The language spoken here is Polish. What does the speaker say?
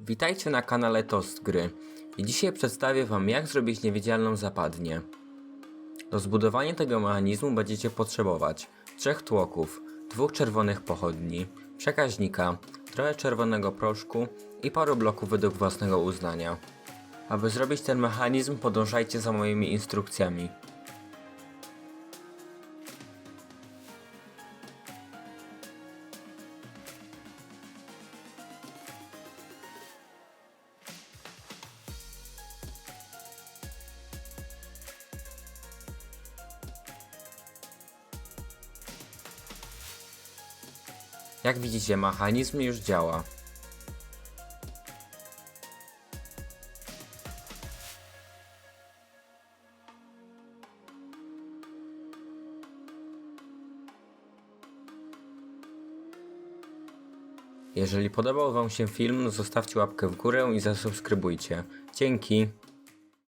Witajcie na kanale Toast Gry i dzisiaj przedstawię Wam jak zrobić niewidzialną zapadnię. Do zbudowania tego mechanizmu będziecie potrzebować trzech tłoków, dwóch czerwonych pochodni, przekaźnika, trochę czerwonego proszku i paru bloków według własnego uznania. Aby zrobić ten mechanizm podążajcie za moimi instrukcjami. Jak widzicie mechanizm już działa. Jeżeli podobał Wam się film, zostawcie łapkę w górę i zasubskrybujcie. Dzięki!